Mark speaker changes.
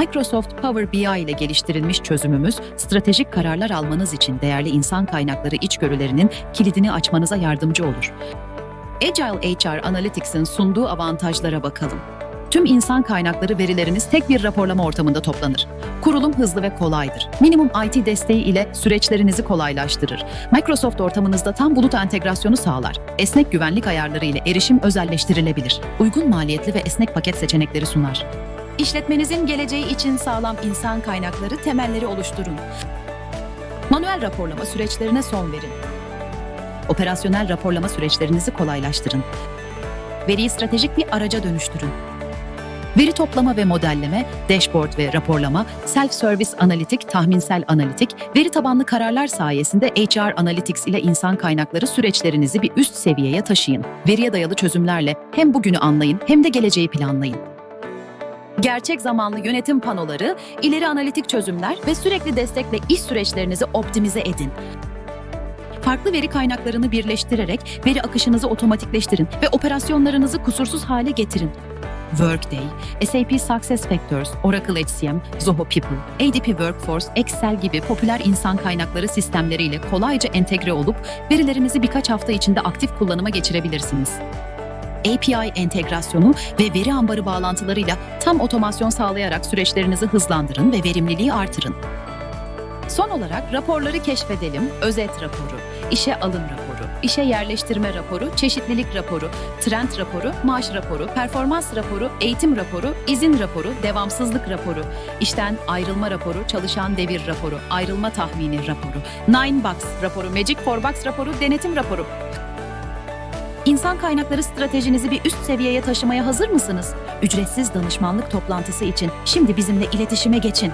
Speaker 1: Microsoft Power BI ile geliştirilmiş çözümümüz, stratejik kararlar almanız için değerli insan kaynakları içgörülerinin kilidini açmanıza yardımcı olur. Agile HR Analytics'in sunduğu avantajlara bakalım. Tüm insan kaynakları verileriniz tek bir raporlama ortamında toplanır. Kurulum hızlı ve kolaydır. Minimum IT desteği ile süreçlerinizi kolaylaştırır. Microsoft ortamınızda tam bulut entegrasyonu sağlar. Esnek güvenlik ayarları ile erişim özelleştirilebilir. Uygun maliyetli ve esnek paket seçenekleri sunar. İşletmenizin geleceği için sağlam insan kaynakları temelleri oluşturun. Manuel raporlama süreçlerine son verin. Operasyonel raporlama süreçlerinizi kolaylaştırın. Veriyi stratejik bir araca dönüştürün. Veri toplama ve modelleme, dashboard ve raporlama, self-service analitik, tahminsel analitik, veri tabanlı kararlar sayesinde HR Analytics ile insan kaynakları süreçlerinizi bir üst seviyeye taşıyın. Veriye dayalı çözümlerle hem bugünü anlayın hem de geleceği planlayın. Gerçek zamanlı yönetim panoları, ileri analitik çözümler ve sürekli destekle iş süreçlerinizi optimize edin. Farklı veri kaynaklarını birleştirerek veri akışınızı otomatikleştirin ve operasyonlarınızı kusursuz hale getirin. Workday, SAP SuccessFactors, Oracle HCM, Zoho People, ADP Workforce, Excel gibi popüler insan kaynakları sistemleriyle kolayca entegre olup verilerinizi birkaç hafta içinde aktif kullanıma geçirebilirsiniz. API entegrasyonu ve veri ambarı bağlantılarıyla tam otomasyon sağlayarak süreçlerinizi hızlandırın ve verimliliği artırın. Son olarak raporları keşfedelim. Özet raporu, işe alım raporu, işe yerleştirme raporu, çeşitlilik raporu, trend raporu, maaş raporu, performans raporu, eğitim raporu, izin raporu, devamsızlık raporu, işten ayrılma raporu, çalışan devir raporu, ayrılma tahmini raporu, Nine Box raporu, Magic Four Box raporu, denetim raporu. İnsan kaynakları stratejinizi bir üst seviyeye taşımaya hazır mısınız? Ücretsiz danışmanlık toplantısı için şimdi bizimle iletişime geçin.